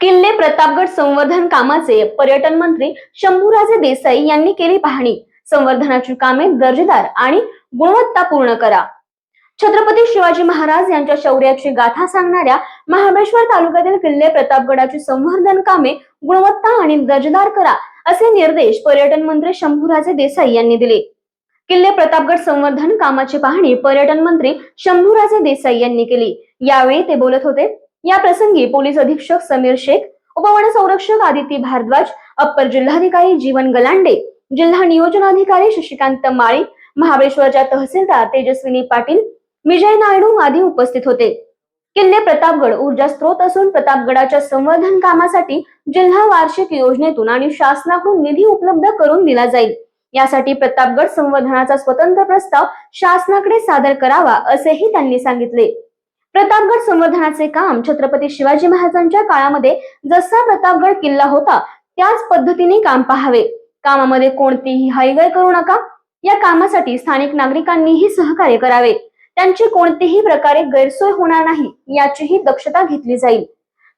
किल्ले प्रतापगड संवर्धन कामाचे पर्यटन मंत्री शंभूराजे देसाई यांनी केली पाहणी. संवर्धनाची कामे दर्जेदार आणि गुणवत्तापूर्ण करा. छत्रपती शिवाजी महाराज यांच्या शौर्याची गाथा सांगणाऱ्या महाबळेश्वर तालुक्यातील किल्ले प्रतापगडाची संवर्धन कामे गुणवत्ता आणि दर्जेदार करा असे निर्देश पर्यटन मंत्री शंभूराजे देसाई यांनी दिले. किल्ले प्रतापगड संवर्धन कामाची पाहणी पर्यटन मंत्री शंभूराजे देसाई यांनी केली. यावेळी ते बोलत होते. या प्रसंगी पोलीस अधीक्षक समीर शेख उपवन संरक्षक आदिती भारद्वाज अप्पर जिल्हाधिकारी जीवन गलांडे जिल्हा नियोजनाधिकारी शशिकांत माळी महाबळेश्वरच्या तहसीलदार तेजस्विनी पाटील विजय नायडू आदी उपस्थित होते. किल्ले प्रतापगड ऊर्जा स्त्रोत असून प्रतापगडाच्या संवर्धन कामासाठी जिल्हा वार्षिक योजनेतून आणि शासनाकडून निधी उपलब्ध करून दिला जाईल. यासाठी प्रतापगड संवर्धनाचा स्वतंत्र प्रस्ताव शासनाकडे सादर करावा असेही त्यांनी सांगितले. प्रतापगड संवर्धनाचे काम छत्रपती शिवाजी महाराजांच्या काळामध्ये जसा प्रतापगड किल्ला होता त्याच पद्धतीने काम पाहावे. कामामध्ये कोणतीही हयगय करू नका. या कामासाठी स्थानिक नागरिकांनीही सहकार्य करावे. त्यांची कोणतीही प्रकारे गैरसोय होणार नाही याचीही दक्षता घेतली जाईल.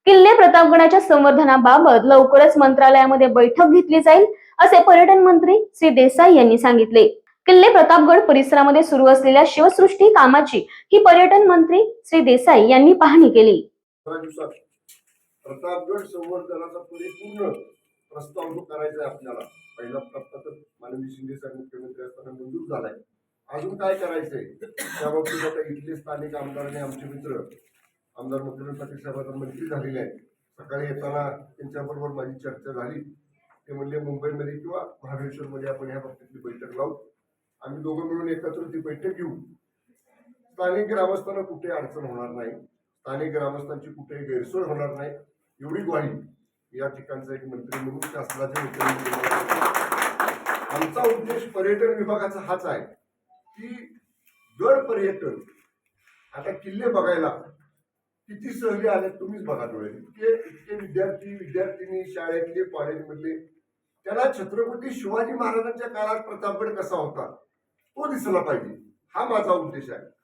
किल्ले प्रतापगडाच्या संवर्धनाबाबत लवकरच मंत्रालयामध्ये बैठक घेतली जाईल असे पर्यटन मंत्री श्री देसाई यांनी सांगितले. किल्ले प्रतापगड परिसरामध्ये सुरू असलेल्या शिवसृष्टी कामाची ही पर्यटन मंत्री श्री देसाई यांनी पाहणी केली. दिवसात प्रतापगड संवर्धनाचा परिपूर्ण प्रस्ताव जो करायचा आहे आपल्याला पहिला प्रस्ताव तर मानवी शिंदे साहेब मुख्यमंत्री असताना मंजूर झालाय. अजून काय करायचंय? त्या बाबतीत आता इथले स्थानिक आमदार आणि आमचे मित्र आमदार मुख्यमंत्री पाटील साहेब मंत्री झालेले आहेत. सकाळी येताना त्यांच्याबरोबर माझी चर्चा झाली. ते म्हणले मुंबईमध्ये किंवा महाबळेश्वरमध्ये आपण ह्या बाबतीतली बैठक लावू. आम्ही दोघं मिळून एकत्र ती बैठक घेऊ. स्थानिक ग्रामस्थांना कुठे अडचण होणार नाही. स्थानिक ग्रामस्थांची कुठेही गैरसोय होणार नाही. एवढी ग्वाही या ठिकाणचा एक मंत्री म्हणून शासनाचे मुख्यमंत्री आमचा उद्देश पर्यटन विभागाचा हाच आहे की गड पर्यटन आता किल्ले बघायला किती सहली आले तुम्हीच बघा डोळे. इतके इतके विद्यार्थी विद्यार्थिनी शाळेतले कॉलेजमधले त्याला छत्रपती शिवाजी महाराजांच्या काळात प्रतापगड कसा होता? तो दिसला पाहिजे. हा माझा उद्देश आहे.